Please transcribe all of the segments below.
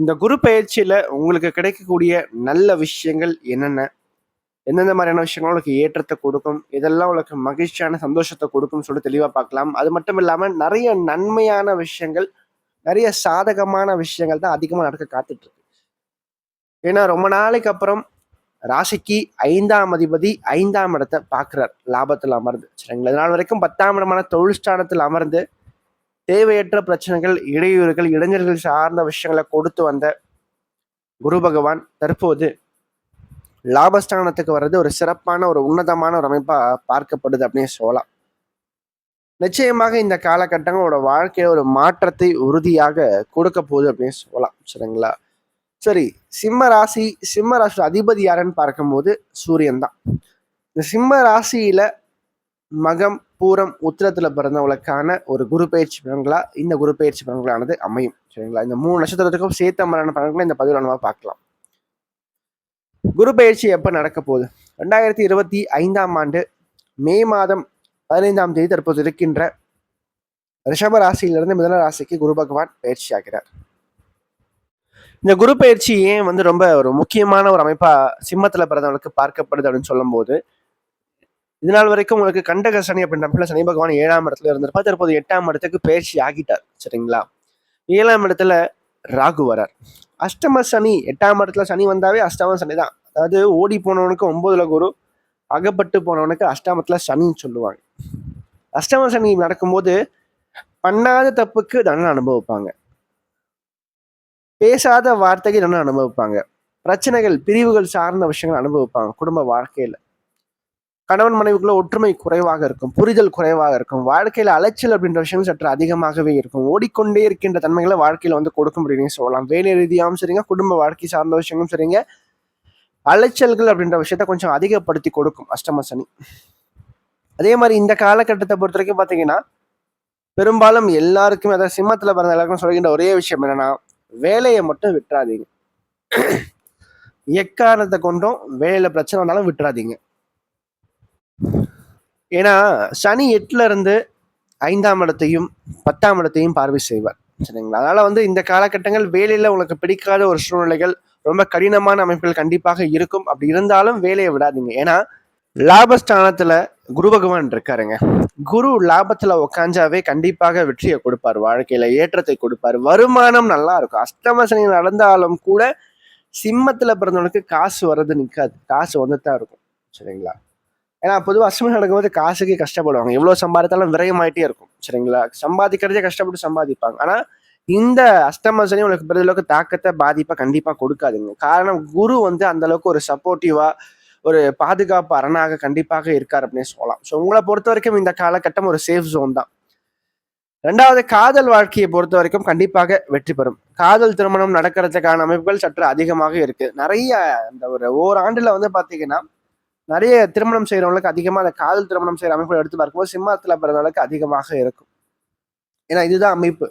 இந்த குரு பயிற்சியில் உங்களுக்கு கிடைக்கக்கூடிய நல்ல விஷயங்கள் என்னென்ன? எந்தெந்த மாதிரியான விஷயங்கள் உங்களுக்கு ஏற்றத்தை கொடுக்கும்? இதெல்லாம் உங்களுக்கு மகிழ்ச்சியான சந்தோஷத்தை கொடுக்கும்னு சொல்லி தெளிவாக பார்க்கலாம். அது மட்டும் இல்லாமல் நிறைய நன்மையான விஷயங்கள் நிறைய சாதகமான விஷயங்கள் தான் அதிகமாக நடக்க காத்துட்டு இருக்கு ஏன்னா ரொம்ப நாளைக்கு அப்புறம் ராசிக்கு ஐந்தாம் அதிபதி ஐந்தாம் இடத்தை பார்க்குறார். லாபத்தில் அமர்ந்து. சரிங்களா? இதனால் வரைக்கும் பத்தாம் இடமான தொழில் ஸ்தானத்தில் அமர்ந்து தேவையற்ற பிரச்சனைகள் இடையூறுகள் இளைஞர்கள் சார்ந்த விஷயங்களை கொடுத்து வந்த குரு பகவான் தற்போது லாபஸ்தானத்துக்கு வர்றது ஒரு சிறப்பான ஒரு உன்னதமான ஒரு அமைப்பா பார்க்கப்படுது அப்படின்னு சொல்லலாம். நிச்சயமாக இந்த காலகட்டங்களோட வாழ்க்கையில ஒரு மாற்றத்தை உறுதியாக கொடுக்க போகுது அப்படின்னு சொல்லலாம் சரிங்களா? சரி சிம்ம ராசி சிம்ம ராசி அதிபதி யாருன்னு பார்க்கும்போது சூரியன் தான். இந்த சிம்ம ராசியில மகம் பூரம் உத்திரத்தில் பிறந்தவங்களுக்கான ஒரு குரு பயிற்சி பலன்களா இந்த குரு பயிற்சி பலன்களானது அமையும். சரிங்களா? இந்த மூணு நட்சத்திரத்துக்கும் சேர்த்த மாதிரியான பலன்களை இந்த பதிவில் நம்ம பார்க்கலாம். குரு பயிற்சி எப்போ நடக்க போகுது? ரெண்டாயிரத்தி இருபத்தி ஐந்தாம் ஆண்டு மே மாதம் பதினைந்தாம் தேதி தற்போது இருக்கின்ற ரிஷப ராசியிலிருந்து மிதன ராசிக்கு குரு பகவான் பயிற்சி ஆகிறார். இந்த குரு பயிற்சி ஏன் வந்து ரொம்ப ஒரு முக்கியமான ஒரு அமைப்பாக சிம்மத்தில் பிறந்தவங்களுக்கு பார்க்கப்படுது அப்படின்னு சொல்லும்போது இதனால் வரைக்கும் உங்களுக்கு கண்டக சனி அப்படின்ற சனி பகவான் ஏழாம் இடத்துல இருந்திருப்பா தற்போது எட்டாம் இடத்துக்கு பயிற்சி ஆகிட்டார். சரிங்களா? ஏழாம் இடத்துல ராகு வரார். அஷ்டம சனி எட்டாம் இடத்துல சனி வந்தாவே அஷ்டம சனி தான். அதாவது ஓடி போனவனுக்கு ஒன்பதுல குரு அகப்பட்டு போனவனுக்கு அஷ்டமத்துல சனின்னு சொல்லுவாங்க. அஷ்டம சனி நடக்கும்போது பண்ணாத தப்புக்கு தண்டனை அனுபவிப்பாங்க. பேசாத வார்த்தைக்கு தண்டனை அனுபவிப்பாங்க. பிரச்சனைகள் பிரிவுகள் சார்ந்த விஷயங்கள் அனுபவிப்பாங்க குடும்ப வாழ்க்கையில. கணவன் மனைவிக்குள்ள ஒற்றுமை குறைவாக இருக்கும் புரிதல் குறைவாக இருக்கும். வாழ்க்கையில் அலைச்சல் அப்படின்ற விஷயம் சற்று அதிகமாகவே இருக்கும். ஓடிக்கொண்டே இருக்கின்ற தன்மைகளை வாழ்க்கையில் வந்து கொடுக்க அப்படின்னு சொல்லலாம். வேலை ரீதியாகவும் சரிங்க குடும்ப வாழ்க்கை சார்ந்த விஷயங்களும் சரிங்க. அலைச்சல்கள் அப்படின்ற விஷயத்த கொஞ்சம் அதிகப்படுத்தி கொடுக்கும் அஷ்டம சனி. அதே மாதிரி இந்த காலகட்டத்தை பொறுத்த வரைக்கும் பார்த்தீங்கன்னா பெரும்பாலும் எல்லாருக்குமே அதாவது சிம்மத்தில் பிறந்த எல்லாருக்கும் சொல்கின்ற ஒரே விஷயம் என்னன்னா வேலையை மட்டும் விட்டுறாதீங்க. எக்காரணத்தை கொண்டும் வேலையில் பிரச்சனை வந்தாலும் விட்டுறாதீங்க. ஏன்னா சனி எட்டுல இருந்து ஐந்தாம் இடத்தையும் பத்தாம் இடத்தையும் பார்வை செய்வார். சரிங்களா? அதனால வந்து இந்த காலகட்டங்கள் வேலையில உங்களுக்கு பிடிக்காத ஒரு சூழ்நிலைகள் ரொம்ப கடினமான அமைப்புகள் கண்டிப்பாக இருக்கும். அப்படி இருந்தாலும் வேலையை விடாதீங்க. ஏன்னா லாபஸ்தானத்துல குரு பகவான் இருக்காருங்க. குரு லாபத்துல உக்காஞ்சாவே கண்டிப்பாக வெற்றியை கொடுப்பார். வாழ்க்கையில ஏற்றத்தை கொடுப்பார். வருமானம் நல்லா இருக்கும். அஷ்டம சனி நடந்தாலும் கூட சிம்மத்துல பிறந்தவனுக்கு காசு வர்றது நிற்காது காசு வந்துட்டு தான் இருக்கும். சரிங்களா? ஏன்னா பொதுவாக அஷ்டமி நடக்கும்போது காசுக்கு கஷ்டப்படுவாங்க. எவ்வளோ சம்பாதித்தாலும் விரயமாயிட்டே இருக்கும். சரிங்களா? சம்பாதிக்கிறதே கஷ்டப்பட்டு சம்பாதிப்பாங்க. ஆனால் இந்த அஷ்டம உங்களுக்கு பெரிதளவுக்கு தாக்கத்தை பாதிப்பை கண்டிப்பாக கொடுக்காதுங்க. காரணம் குரு வந்து அந்த அளவுக்கு ஒரு சப்போர்ட்டிவாக ஒரு பாதுகாப்பு அரணாக கண்டிப்பாக இருக்கார் அப்படின்னு சொல்லலாம். ஸோ உங்களை பொறுத்த வரைக்கும் இந்த காலகட்டம் ஒரு சேஃப் ஜோன் தான். ரெண்டாவது காதல் வாழ்க்கையை பொறுத்த வரைக்கும் கண்டிப்பாக வெற்றி பெறும். காதல் திருமணம் நடக்கிறதுக்கான அமைப்புகள் சற்று அதிகமாக இருக்கு. நிறைய இந்த ஒரு ஓராண்டுல வந்து பார்த்தீங்கன்னா நிறைய திருமணம் செய்கிறவங்களுக்கு அதிகமாக அந்த காதல் திருமணம் செய்கிற அமைப்புகள் எடுத்து பார்க்கும்போது சிம்மத்தில் பிறந்தவங்களுக்கு அதிகமாக இருக்கும். ஏன்னா இதுதான் அமைப்பு.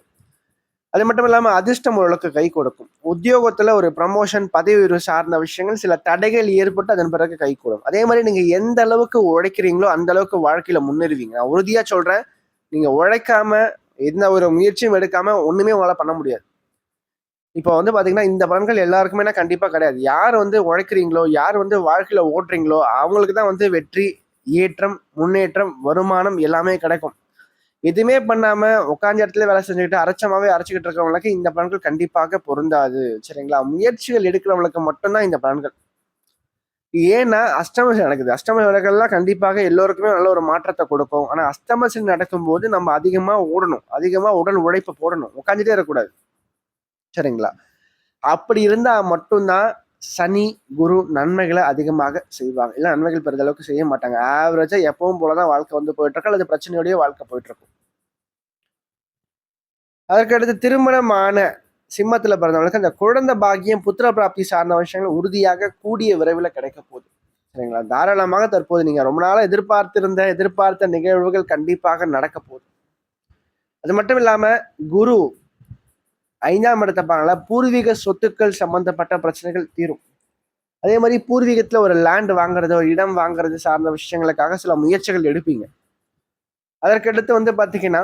அது மட்டும் இல்லாமல் அதிர்ஷ்டம் ஓரளவுக்கு கை கொடுக்கும். உத்தியோகத்தில் ஒரு ப்ரமோஷன் பதவி உயர்வு சார்ந்த விஷயங்கள் சில தடைகள் ஏற்பட்டு அதன் பிறகு கை கூடும். அதே மாதிரி நீங்கள் எந்த அளவுக்கு உழைக்கிறீங்களோ அந்த அளவுக்கு வாழ்க்கையில் முன்னேறுவீங்க. நான் உறுதியாக சொல்கிறேன் நீங்கள் உழைக்காம எந்த ஒரு முயற்சியும் எடுக்காமல் ஒன்றுமே உங்களால் பண்ண முடியாது. இப்போ வந்து பார்த்தீங்கன்னா இந்த பலன்கள் எல்லாருக்குமே கண்டிப்பாக கிடையாது. யார் வந்து உழைக்கிறீங்களோ யார் வந்து வாழ்க்கையில் ஓட்டுறீங்களோ அவங்களுக்கு தான் வந்து வெற்றி ஏற்றம் முன்னேற்றம் வருமானம் எல்லாமே கிடைக்கும். எதுவுமே பண்ணாமல் உட்காந்த இடத்துல வேலை செஞ்சுக்கிட்டு அரைச்சமாகவே அரைச்சிக்கிட்டு இருக்கிறவங்களுக்கு இந்த பலன்கள் கண்டிப்பாக பொருந்தாது. சரிங்களா? முயற்சிகள் எடுக்கிறவங்களுக்கு மட்டும்தான் இந்த பலன்கள். ஏன்னா அஷ்டமசி நடக்குது. அஷ்டம விளக்கெல்லாம் கண்டிப்பாக எல்லோருக்குமே நல்ல ஒரு மாற்றத்தை கொடுக்கும். ஆனால் அஷ்டமசி நடக்கும்போது நம்ம அதிகமாக ஓடணும். அதிகமாக உடல் உழைப்பு போடணும். உட்காந்துட்டே இருக்கக்கூடாது. சரிங்களா? அப்படி இருந்தால் மட்டும்தான் சனி குரு நன்மைகளை அதிகமாக செய்வாங்க. இல்லை நன்மைகள் பெரிதளவுக்கு செய்ய மாட்டாங்க. ஆவரேஜாக எப்பவும் போலதான் வாழ்க்கை வந்து போயிட்டு இருக்கு அல்லது பிரச்சனையோடய வாழ்க்கை போயிட்டு இருக்கும் அதற்கடுத்து திருமணமான சிம்மத்தில் பிறந்தவங்களுக்கு அந்த குழந்தை பாக்கியம் புத்திர பிராப்தி சார்ந்த விஷயங்கள் உறுதியாக கூடிய விரைவில் கிடைக்க போகுது. சரிங்களா? தாராளமாக தற்போது நீங்கள் ரொம்ப நாளாக எதிர்பார்த்திருந்த எதிர்பார்த்த நிகழ்வுகள் கண்டிப்பாக நடக்க போகுது. அது மட்டும் இல்லாமல் குரு ஐந்தாம் இடத்தை பாருங்களா பூர்வீக சொத்துக்கள் சம்பந்தப்பட்ட பிரச்சனைகள் தீரும். அதே மாதிரி பூர்வீகத்தில் ஒரு லேண்ட் வாங்குறது ஒரு இடம் வாங்குறது சார்ந்த விஷயங்களுக்காக சில முயற்சிகள் எடுப்பீங்க. அதற்கடுத்து வந்து பார்த்தீங்கன்னா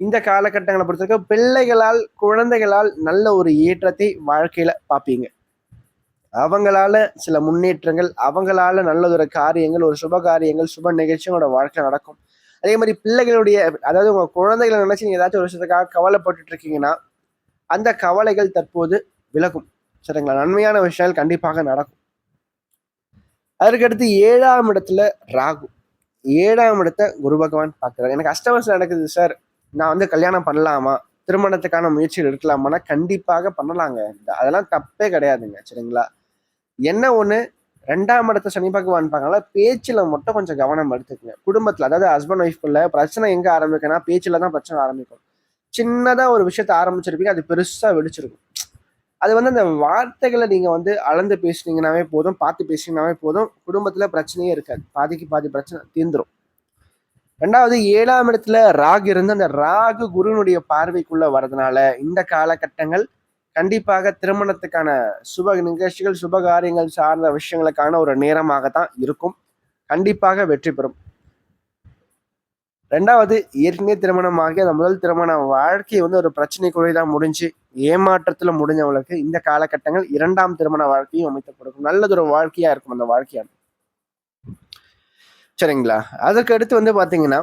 இந்த காலகட்டங்களை பொறுத்தவரைக்கும் பிள்ளைகளால் குழந்தைகளால் நல்ல ஒரு ஏற்றத்தை வாழ்க்கையில பார்ப்பீங்க. அவங்களால சில முன்னேற்றங்கள் அவங்களால நல்லதொரு காரியங்கள் ஒரு சுப காரியங்கள் சுப நிகழ்ச்சியோட வாழ்க்கை நடக்கும். அதே மாதிரி பிள்ளைகளுடைய அதாவது உங்க குழந்தைகளை நினைச்சு நீங்க ஏதாச்சும் ஒரு விஷயத்துக்காக கவலைப்பட்டு இருக்கீங்கன்னா அந்த கவலைகள் தற்போது விலகும். சரிங்களா? நன்மையான விஷயங்கள் கண்டிப்பாக நடக்கும். அதற்கடுத்து ஏழாம் இடத்துல ராகு. ஏழாம் இடத்த குரு பகவான் பார்க்குறாரு. எனக்கு கஸ்டமர்ஸ் நடக்குது சார். நான் வந்து கல்யாணம் பண்ணலாமா? திருமணத்துக்கான முயற்சிகள் எடுக்கலாமான்னா கண்டிப்பாக பண்ணலாங்க. அதெல்லாம் தப்பே கிடையாதுங்க. சரிங்களா? என்ன ஒன்று ரெண்டாம் இடத்த சனி பகவான் பார்க்கனால பேச்சில் மட்டும் கொஞ்சம் கவனம் எடுத்துக்கங்க. குடும்பத்தில் அதாவது ஹஸ்பண்ட் ஒய்ஃப்குள்ள பிரச்சனை எங்கே ஆரம்பிக்கனா பேச்சில் தான் பிரச்சனை ஆரம்பிக்கும். சின்னதாக ஒரு விஷயத்த ஆரம்பிச்சிருப்பீங்க அது பெருசாக வெடிச்சிருக்கும். அது வந்து அந்த வார்த்தைகளை நீங்கள் வந்து அளந்து பேசுனீங்கன்னாவே போதும் பார்த்து பேசுனீங்கன்னாவே போதும் குடும்பத்தில் பிரச்சனையே இருக்காது. பாதிக்கு பாதி பிரச்சனை தீர்ந்துடும் ரெண்டாவது ஏழாம் இடத்துல ராகு இருந்து அந்த ராகு குருனுடைய பார்வைக்குள்ளே வர்றதுனால இந்த காலகட்டங்கள் கண்டிப்பாக திருமணத்துக்கான சுப நிகழ்ச்சிகள் சுபகாரியங்கள் சார்ந்த விஷயங்களுக்கான ஒரு நேரமாக தான் இருக்கும். கண்டிப்பாக வெற்றி பெறும். ரெண்டாவது ஏற்கனவே திருமணமாகி அந்த முதல் திருமண வாழ்க்கை வந்து ஒரு பிரச்சனை தான் முடிஞ்சு ஏமாற்றத்துல முடிஞ்சவங்களுக்கு இந்த காலகட்டங்கள் இரண்டாம் திருமண வாழ்க்கையும் அமைத்து கொடுக்கும். நல்லதொரு வாழ்க்கையா இருக்கும் அந்த வாழ்க்கையான சரிங்களா? அதுக்கு அடுத்து வந்து பாத்தீங்கன்னா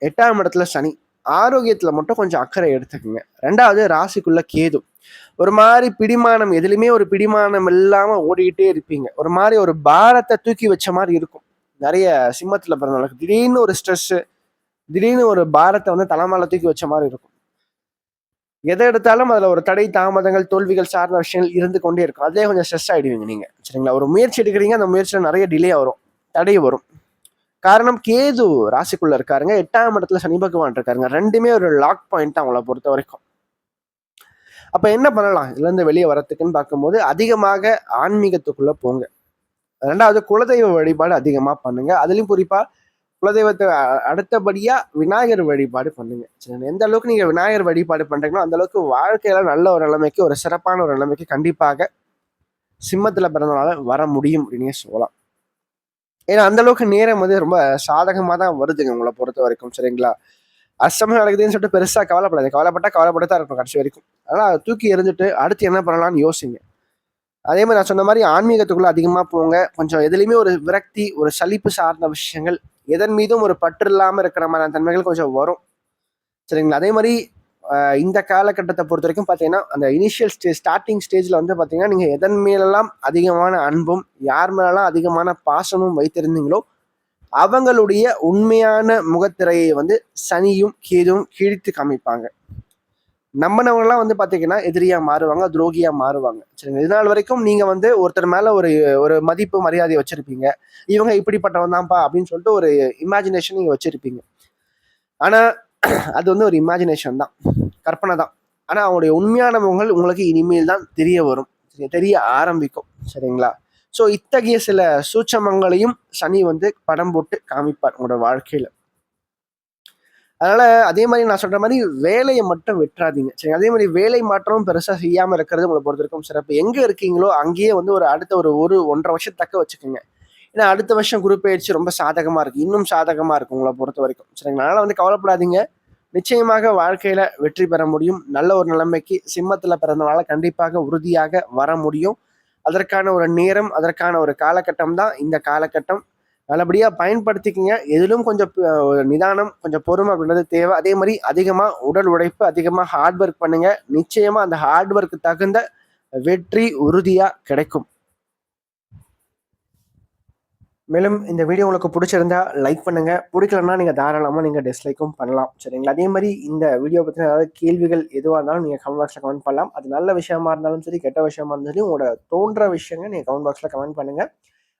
எட்டாம் இடத்துல சனி. ஆரோக்கியத்துல மட்டும் கொஞ்சம் அக்கறை எடுத்துக்கோங்க. ரெண்டாவது ராசிக்குள்ள கேது. ஒரு மாதிரி பிடிமானம் எதுலையுமே ஒரு பிடிமானம் இல்லாம ஓடிக்கிட்டே இருப்பீங்க. ஒரு மாதிரி ஒரு பாரத்தை தூக்கி வச்ச மாதிரி இருக்கும். நிறைய சிம்மத்துல பிறந்தவங்களுக்கு. திடீர்னு ஒரு ஸ்ட்ரெஸ்ஸு திடீர்னு ஒரு பாரத்தை வந்து தலைமையில தூக்கி வச்ச மாதிரி இருக்கும். எதை எடுத்தாலும் அதில் ஒரு தடை தாமதங்கள் தோல்விகள் சார்ந்த விஷயங்கள் இருந்து கொண்டே இருக்கும். அதே கொஞ்சம் ஸ்ட்ரெஸ் ஆகிடுவீங்க நீங்கள் சரிங்களா? ஒரு முயற்சி எடுக்கிறீங்க அந்த முயற்சியில் நிறைய டிலே வரும். தடை வரும். காரணம் கேது ராசிக்குள்ள இருக்காருங்க. எட்டாம் இடத்துல சனி பகவான் இருக்காருங்க. ரெண்டுமே ஒரு லாக் பாயிண்ட் அவங்கள பொறுத்த வரைக்கும். அப்போ என்ன பண்ணலாம்? இதுலேருந்து வெளியே வரத்துக்குன்னு பார்க்கும்போது அதிகமாக ஆன்மீகத்துக்குள்ளே போங்க. ரெண்டாவது குலதெய்வ வழிபாடு அதிகமாக பண்ணுங்க. அதுலேயும் குறிப்பாக குலதெய்வத்தை அடுத்தபடியா விநாயகர் வழிபாடு பண்ணுங்க. சரி எந்த அளவுக்கு நீங்க விநாயகர் வழிபாடு பண்றீங்களோ அந்த அளவுக்கு வாழ்க்கையில நல்ல ஒரு நிலைமைக்கு ஒரு சிறப்பான ஒரு நிலைமைக்கு கண்டிப்பாக சிம்மத்துல பிறந்தனால வர முடியும் அப்படின்னு சொல்லலாம். ஏன்னா அந்த அளவுக்கு நேரம் வந்து ரொம்ப சாதகமாக தான் வருதுங்க உங்களை பொறுத்த வரைக்கும் சரிங்களா? அஷ்டமம் நடக்குதுன்னு சொல்லிட்டு பெருசாக கவலைப்படாது கவலைப்பட்டா கவலைப்பட்டு தான் இருக்கும் கடைசி வரைக்கும். அதனால் தூக்கி எறிஞ்சிட்டு அடுத்து என்ன பண்ணலாம்னு யோசிங்க. அதே மாதிரி நான் சொன்ன மாதிரி ஆன்மீகத்துக்குள்ளே அதிகமாக போங்க. கொஞ்சம் எதுலேயுமே ஒரு விரக்தி ஒரு சலிப்பு சார்ந்த விஷயங்கள் எதன் மீதும் ஒரு பற்று இல்லாமல் இருக்கிற மாதிரியான தன்மைகள் கொஞ்சம் வரும். சரிங்களா? அதே மாதிரி இந்த காலகட்டத்தை பொறுத்த வரைக்கும் பார்த்தீங்கன்னா அந்த இனிஷியல் ஸ்டேஜ் ஸ்டார்டிங் ஸ்டேஜில் வந்து பார்த்தீங்கன்னா நீங்கள் எதன் மேலெல்லாம் அதிகமான அன்பும் யார் மேலெல்லாம் அதிகமான பாசமும் வைத்திருந்தீங்களோ அவங்களுடைய உண்மையான முகத்திரையை வந்து சனியும் கேதும் கிழித்து காமிப்பாங்க. நம்பினவங்கலாம் வந்து பார்த்தீங்கன்னா எதிரியாக மாறுவாங்க துரோகியாக மாறுவாங்க. சரிங்க இதனால் வரைக்கும் நீங்கள் வந்து ஒருத்தர் மேலே ஒரு ஒரு மதிப்பு மரியாதையை வச்சுருப்பீங்க. இவங்க இப்படிப்பட்டவன் தான்ப்பா அப்படின்னு சொல்லிட்டு ஒரு இமேஜினேஷன் நீங்கள் வச்சுருப்பீங்க. ஆனால் அது வந்து ஒரு இமேஜினேஷன் தான். கற்பனை தான். ஆனால் அவங்களுடைய உண்மையானவங்கள் உங்களுக்கு இனிமேல் தான் தெரிய வரும். தெரிய ஆரம்பிக்கும். சரிங்களா? ஸோ இத்தகைய சில சூட்சமங்களையும் சனி வந்து படம் போட்டு காமிப்பார் உங்களோட வாழ்க்கையில. அதனால அதே மாதிரி நான் சொல்ற மாதிரி வேலையை மட்டும் விட்டுறாதீங்க. சரி அதே மாதிரி வேலை மாற்றமும் பெருசா செய்யாம இருக்கிறது உங்களை பொறுத்த வரைக்கும் சிறப்பு. எங்க இருக்கீங்களோ அங்கேயே வந்து ஒரு அடுத்த ஒரு ஒரு ஒன்றரை வருஷம் தக்க வச்சுக்கோங்க. ஏன்னா அடுத்த வருஷம் குரூப் பயிற்சி ரொம்ப சாதகமா இருக்கு. இன்னும் சாதகமா இருக்கும் உங்களை பொறுத்த வரைக்கும். சரிங்களா? அதனால வந்து கவலைப்படாதீங்க. நிச்சயமாக வாழ்க்கையில வெற்றி பெற முடியும். நல்ல ஒரு நிலைமைக்கு சிம்மத்துல பிறந்தனால கண்டிப்பாக உறுதியாக வர முடியும். அதற்கான ஒரு நேரம் அதற்கான ஒரு காலகட்டம் தான் இந்த காலகட்டம். நல்லபடியாக பயன்படுத்திக்கிங்க. எதிலும் கொஞ்சம் நிதானம் கொஞ்சம் பொறுமை அப்படின்றது தேவை. அதே மாதிரி அதிகமாக உடல் உழைப்பு அதிகமாக ஹார்ட் ஒர்க் பண்ணுங்கள் நிச்சயமாக அந்த ஹார்ட் ஒர்க்கு தகுந்த வெற்றி உறுதியாக கிடைக்கும். மேலும் இந்த வீடியோ உங்களுக்கு பிடிச்சிருந்தா லைக் பண்ணுங்கள் பிடிக்கலன்னா நீங்கள் தாராளமாக நீங்கள் டிஸ்லைக்கும் பண்ணலாம். சரிங்களா? அதே மாதிரி இந்த வீடியோ பற்றின ஏதாவது கேள்விகள் எதுவாக இருந்தாலும் நீங்கள் கமெண்ட் பாக்ஸில் கமெண்ட் பண்ணலாம். அது நல்ல விஷயமா இருந்தாலும் சரி கெட்ட விஷயமா இருந்தாலும் சரி உங்களோட தோன்ற விஷயங்கள் நீங்கள் கமெண்ட் பாக்ஸில் கமெண்ட் பண்ணுங்கள்